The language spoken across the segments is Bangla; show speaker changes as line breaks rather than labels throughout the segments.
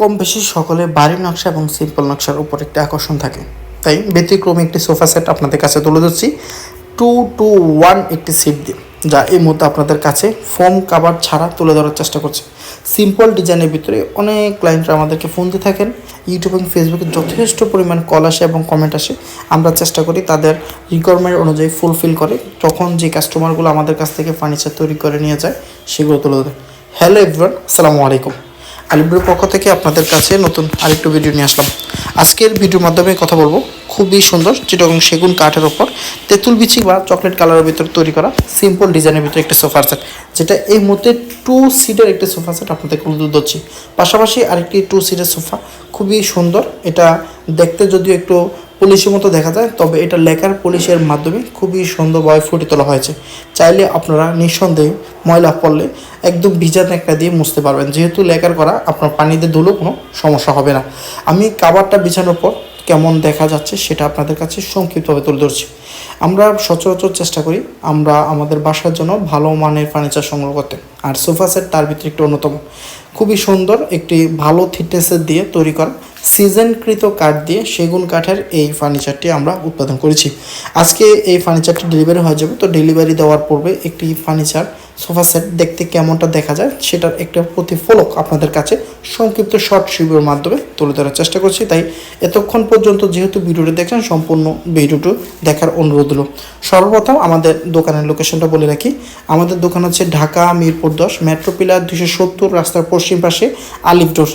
কম বেশি সকলে বাড়ির নকশা এবং সিম্পল নকশার উপর একটি আকর্ষণ থাকে। তাই ব্যতিক্রমী একটি সোফা সেট আপনাদের কাছে তুলে ধরছি। টু টু ওয়ান একটি সিট দিয়ে, যা এই মুহূর্তে আপনাদের কাছে ফোম কাভার ছাড়া তুলে ধরার চেষ্টা করছে। সিম্পল ডিজাইনের ভিতরে অনেক ক্লায়েন্টরা আমাদেরকে ফোন দিয়ে থাকেন। ইউটিউব এবং ফেসবুকে যথেষ্ট পরিমাণ কল আসে এবং কমেন্ট আসে। আমরা চেষ্টা করি তাদের রিকোয়ারমেন্ট অনুযায়ী ফুলফিল করে। তখন যে কাস্টমারগুলো আমাদের কাছ থেকে ফার্নিচার তৈরি করে নিয়ে যায়, সেগুলো তুলে ধরে। হ্যালো এভরিওয়ান আসসালামু আলাইকুম। আলিপুরের পক্ষ থেকে আপনাদের কাছে নতুন আরেকটু ভিডিও নিয়ে আসলাম। আজকের ভিডিওর মাধ্যমে কথা বলব খুবই সুন্দর চিটগং সেগুন কাঠের ওপর তেঁতুল বিচি বা চকলেট কালারের ভিতরে তৈরি করা সিম্পল ডিজাইনের ভিতরে একটি সোফা সেট যেটা এই মুহূর্তে টু সিটের একটি সোফা সেট আপনাদের উদ্যোগ হচ্ছে পাশাপাশি আরেকটি টু সিটের সোফা খুবই সুন্দর। এটা দেখতে যদিও একটু পলিশের মতো দেখা যায়, তবে এটা লেখার পলিশের মাধ্যমে খুবই সুন্দরভাবে ফুটে তোলা হয়েছে। চাইলে আপনারা নিঃসন্দেহে ময়লা পড়লে একদম ভিজা একটা দিয়ে মুছতে পারবেন। যেহেতু লেকার করা, আপনার পানিতে ধুলেও কোনো সমস্যা হবে না। আমি কাবারটা বিছানোর পর কেমন দেখা যাচ্ছে সেটা আপনাদের কাছে সংক্ষিপ্তভাবে তুলে ধরছি। আমরা সচরাচর চেষ্টা করি আমরা আমাদের বাসার জন্য ভালো মানের ফার্নিচার সংগ্রহ করতে। আর সোফা সেট তার ভিতরে একটি অন্যতম। খুবই সুন্দর একটি ভালো থিটনেসের দিয়ে তৈরি করা সিজনকৃত কাঠ দিয়ে সেগুন কাঠের এই ফার্নিচারটি আমরা উৎপাদন করেছি। আজকে এই ফার্নিচারটি ডেলিভারি হয়ে যাবে। তো ডেলিভারি দেওয়ার পূর্বে একটি ফার্নিচার সোফা সেট দেখতে কেমনটা দেখা যায় সেটার একটা প্রতিফলক আপনাদের কাছে সংক্ষিপ্ত শর্ট রিভিউর মাধ্যমে তুলে ধরার চেষ্টা করছি। তাই এতক্ষণ পর্যন্ত যেহেতু ভিডিওটি দেখছেন, সম্পূর্ণ ভিডিওটি দেখার অনুরোধ হলো সর্বপ্রথম আমাদের দোকানের লোকেশনটা বলে রাখি। আমাদের দোকান হচ্ছে ঢাকা মিরপুর দশ মেট্রো পিলার দুশো সত্তর রাস্তার পশ্চিম পাশে আলিফ ডোর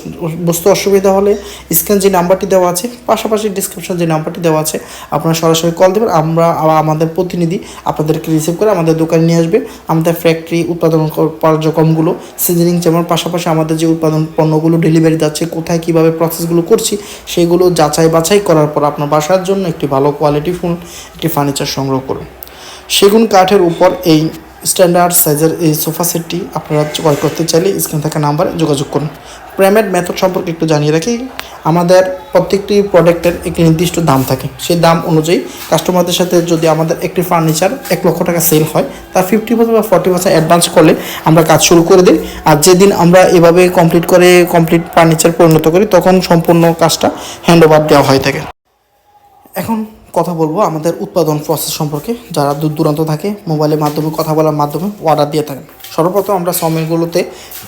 বুঝতে অসুবিধা হলে স্ক্রিন যে নাম্বারটি দেওয়া আছে, পাশাপাশি ডিসক্রিপশন যে নাম্বারটি দেওয়া আছে, আপনারা সরাসরি কল দেবেন, আমরা আমাদের প্রতিনিধি আপনাদেরকে রিসিভ করে আমাদের দোকানে নিয়ে আসবে। আমাদের ফ্যাক্টরি উৎপাদন কার্যক্রমগুলো সিজনিং যেমন পাশাপাশি আমাদের যে উৎপাদন পণ্যগুলো ডেলিভারি যাচ্ছে, কোথায় কীভাবে প্রসেসগুলো করছি, সেগুলো যাচাই বাছাই করার পর আপনার বাসার জন্য একটি ভালো কোয়ালিটি ফুল একটি ফার্নিচার সংগ্রহ করুন। সেগুন কাঠের উপর এই স্ট্যান্ডার্ড সাইজের এই সোফা সেটটি আপনারা ক্রয় করতে চাইলে স্ক্রিনে থাকা নাম্বারে যোগাযোগ করুন। পেমেন্ট মেথড সম্পর্কে একটু জানিয়ে রাখি, আমাদের প্রত্যেকটি প্রোডাক্টের একটি নির্দিষ্ট দাম থাকে। সেই দাম অনুযায়ী কাস্টমারদের সাথে যদি আমাদের একটি ফার্নিচার এক লক্ষ টাকা সেল হয়, তার ফিফটি পার্সেন্ট বা ফর্টি পার্সেন্ট অ্যাডভান্স করলে আমরা কাজ শুরু করে দিই। আর যেদিন আমরা এভাবে কমপ্লিট করে কমপ্লিট ফার্নিচার পরিণত করি, তখন সম্পূর্ণ কাজটা হ্যান্ড ওভার দেওয়া হয়ে থাকে। এখন কথা বলব আমাদের উৎপাদন প্রসেস সম্পর্কে। যারা দূর দূরান্ত থাকে মোবাইলের মাধ্যমে কথা বলার মাধ্যমে অর্ডার দিয়ে থাকেন। সর্বপ্রথম আমরা সমিলগুলোতে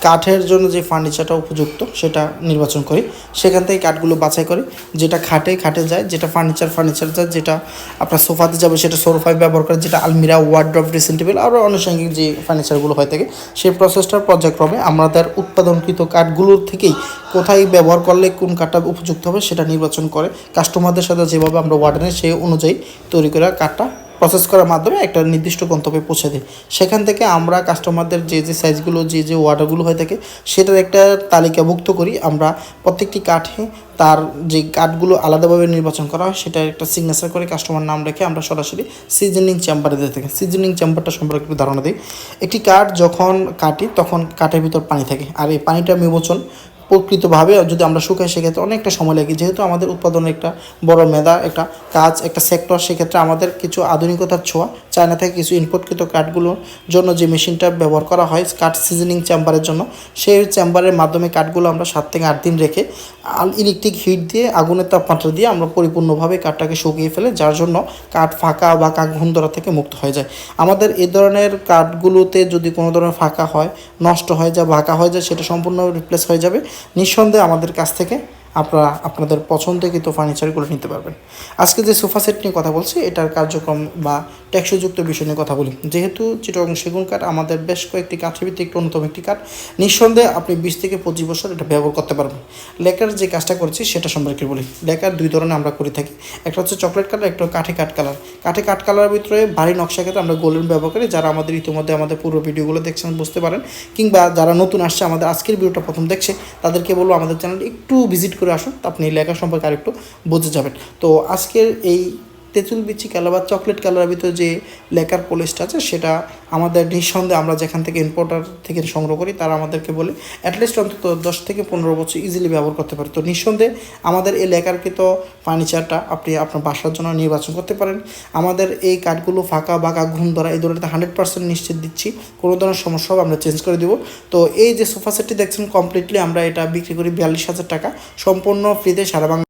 কাঠের জন্য যে ফার্নিচারটা উপযুক্ত, সেটা নির্বাচন করি। সেখান থেকে কাঠগুলো বাছাই করি। যেটা খাটে খাটে যায়, যেটা ফার্নিচার ফার্নিচার যায়, যেটা আপনার সোফাতে যাবে, সেটা সোফায় ব্যবহার করে, যেটা আলমিরা ওয়ার্ড্রপ ড্রেসিং টেবিল আরও আনুষঙ্গিক যে ফার্নিচারগুলো হয়ে থাকে, সেই প্রসেসটার পর্যায়ক্রমে আমাদের উৎপাদনকৃত কাঠগুলোর থেকেই কোথায় ব্যবহার করলে কোন কাঠটা উপযুক্ত হবে সেটা নির্বাচন করে কাস্টমারদের সাথে যেভাবে আমরা ওয়ার্ডারের সেই অনুযায়ী তৈরি করা কাঠটা প্রসেস করার মাধ্যমে একটা নির্দিষ্ট গন্তব্যে পৌঁছে দিই সেখান থেকে আমরা কাস্টমারদের যে যে সাইজগুলো যে যে অর্ডারগুলো হয়ে থাকে, সেটার একটা তালিকাভুক্ত করি। আমরা প্রত্যেকটি কাঠে তার যে কাঠগুলো আলাদাভাবে নির্বাচন করা হয় সেটা একটা সিগনেচার করে কাস্টমার নাম রেখে আমরা সরাসরি সিজনিং চেম্বারে দিয়ে থাকি। সিজনিং চেম্বারটা সম্পর্কে একটু ধারণা দিই। একটি কাঠ যখন কাটি, তখন কাঠের ভিতর পানি থাকে। আর এই পানিটা বিমোচন প্রকৃতভাবে যদি আমরা শুকাই, সেক্ষেত্রে অনেকটা সময় লাগে। যেহেতু আমাদের উৎপাদনের একটা বড় মেধা, একটা কাজ, একটা সেক্টর সেক্ষেত্রে আমাদের কিছু আধুনিকতার ছোঁয়া, চায়না থেকে কিছু ইনপুটকৃত কাঠগুলোর জন্য যে মেশিনটা ব্যবহার করা হয়, কাঠ সিজনিং চেম্বারের জন্য, সেই চেম্বারের মাধ্যমে কাঠগুলো আমরা সাত থেকে আট দিন রেখে ইলেকট্রিক হিট দিয়ে, আগুনের তাপমাত্রা দিয়ে আমরা পরিপূর্ণভাবে কাঠটাকে শুকিয়ে ফেলে, যার জন্য কাঠ ফাঁকা বা ঘুম ধরা থেকে মুক্ত হয়ে যায়। আমাদের এ ধরনের কাঠগুলোতে যদি কোনো ধরনের ফাঁকা হয়, নষ্ট হয় যা ফাঁকা হয়ে যায়, সেটা সম্পূর্ণ রিপ্লেস হয়ে যাবে। নিঃসন্দেহে আমাদের কাছ থেকে আপনারা আপনাদের পছন্দকৃত ফার্নিচারগুলো নিতে পারবেন। আজকে যে সোফা সেট নিয়ে কথা বলছি, এটার কার্যক্রম বা টেকসযুক্ত বিষয় নিয়ে কথা বলি। যেহেতু চিটগং সেগুন কাঠ আমাদের বেশ কয়েকটি কাঠের ভিত্তিক একটি অন্যতম একটি কাঠ, নিঃসন্দেহে আপনি বিশ থেকে পঁচিশ বছর এটা ব্যবহার করতে পারবেন। লেকার যে কাজটা করছি, সেটা সম্পর্কে বলি। লেকার দুই ধরনের আমরা করে থাকি। একটা হচ্ছে চকলেট কালার একটা কাঠে কাঠ কালার কাঠে কাঠ কালারের ভিতরে ভারী নকশা ক্ষেত্রে আমরা গোল্ডেন ব্যবহার করি। যারা আমাদের ইতিমধ্যে আমাদের পুরো ভিডিওগুলো দেখছেন, বুঝতে পারেন। কিংবা যারা নতুন আসছে, আমাদের আজকের ভিডিওটা প্রথম দেখছে, তাদেরকে বলব আমাদের চ্যানেল একটু ভিজিট করে আসুন আপনি লেখা সম্পর্কে আরেকটু বুঝে যাবেন। তো আজকের এই তেঁতুল বিচি কালার বা চকলেট কালারের ভিতরে যে লেকার পলিশটা আছে, সেটা আমাদের নিঃসন্দেহে আমরা যেখান থেকে ইম্পোর্টার থেকে সংগ্রহ করি, তারা আমাদেরকে বলে অ্যাটলিস্ট অন্তত দশ থেকে পনেরো বছর ইজিলি ব্যবহার করতে পারে। তো নিঃসন্দেহে আমাদের এই লেকারকৃত ফার্নিচারটা আপনি আপনার বাসার জন্য নির্বাচন করতে পারেন। আমাদের এই কাঠগুলো ফাঁকা বাঁকা ঘুম ধরা, এই ধরনের হান্ড্রেড পার্সেন্ট নিশ্চিত দিচ্ছি, কোনো ধরনের সমস্যা আমরা চেঞ্জ করে দেবো। তো এই যে সোফা সেটটি দেখছেন কমপ্লিটলি আমরা এটা বিক্রি করি বিয়াল্লিশ হাজার টাকা, সম্পূর্ণ ফ্রিতে সারা